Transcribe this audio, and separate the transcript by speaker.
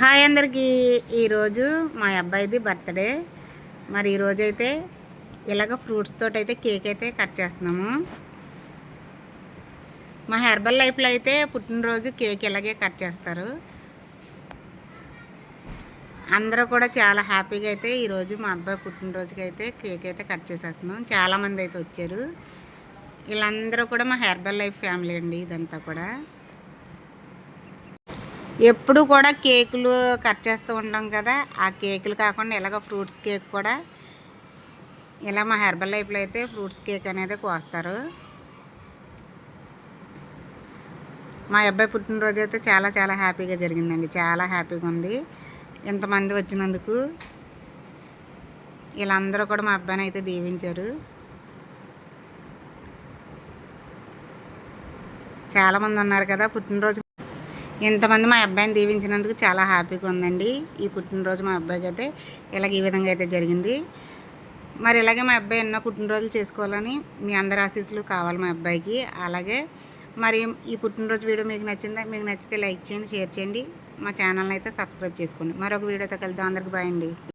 Speaker 1: Hi అందరికీ. ఈరోజు మా అబ్బాయిది బర్త్డే. మరి ఈరోజు అయితే ఇలాగ ఫ్రూట్స్ తోటి అయితే కేక్ అయితే కట్ చేస్తున్నాము. మా హెర్బల్ లైఫ్లో అయితే పుట్టినరోజు కేక్ ఇలాగే కట్ చేస్తారు. అందరూ కూడా చాలా హ్యాపీగా అయితే ఈరోజు మా అబ్బాయి పుట్టినరోజుకి అయితే కేక్ అయితే కట్ చేసేస్తున్నాం. చాలామంది అయితే వచ్చారు. వీళ్ళందరూ కూడా మా హెర్బల్ లైఫ్ ఫ్యామిలీ అండి ఇదంతా కూడా. ఎప్పుడు కూడా కేకులు కట్ చేస్తూ ఉంటాం కదా. ఆ కేకులు కాకుండా ఇలాగ ఫ్రూట్స్ కేక్ కూడా ఇలా మా హెర్బల్ లైఫ్లో అయితే ఫ్రూట్స్ కేక్ అనేది కోస్తారు. మా అబ్బాయి పుట్టినరోజు అయితే చాలా చాలా హ్యాపీగా జరిగిందండి. చాలా హ్యాపీగా ఉంది. ఇంతమంది వచ్చినందుకు వీళ్ళందరూ కూడా మా అబ్బాయిని అయితే దీవించారు. చాలామంది ఉన్నారు కదా పుట్టినరోజు ఇంతమంది మా అబ్బాయిని దీవించినందుకు చాలా హ్యాపీగా ఉందండి. ఈ పుట్టినరోజు మా అబ్బాయికి అయితే ఇలాగ ఈ విధంగా అయితే జరిగింది. మరి ఇలాగే మా అబ్బాయి ఎన్నో పుట్టినరోజులు చేసుకోవాలని మీ అందరి ఆశీస్సులు కావాలి మా అబ్బాయికి. అలాగే మరి ఈ పుట్టినరోజు వీడియో మీకు నచ్చిందా? మీకు నచ్చితే లైక్ చేయండి షేర్ చేయండి. మా ఛానల్ని అయితే సబ్స్క్రైబ్ చేసుకోండి. మరొక వీడియోతో కలుద్దాం. అందరికి బాయ్ అండి.